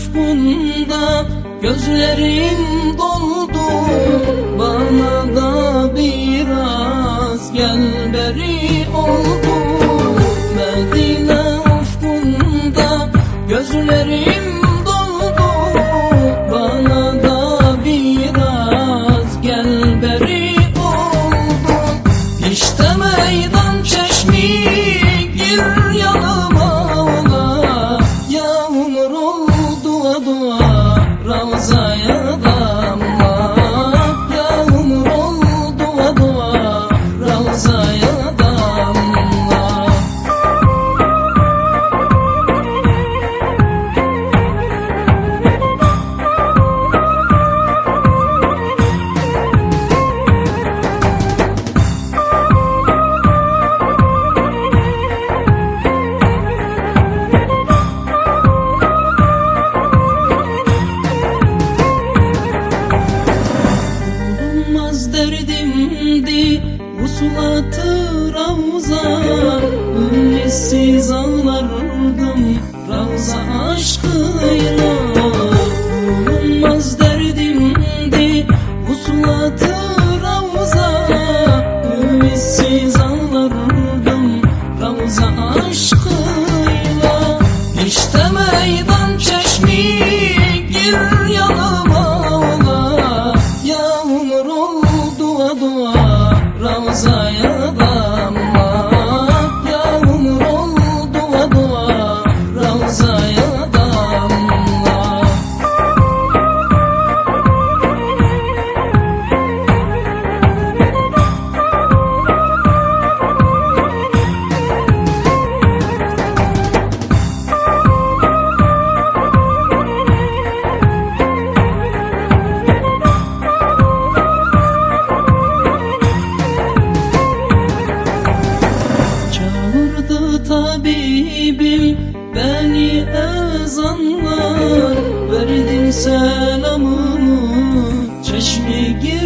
ufkunda gözlerin dolu Gir yanıma selamımı Çeşmi gir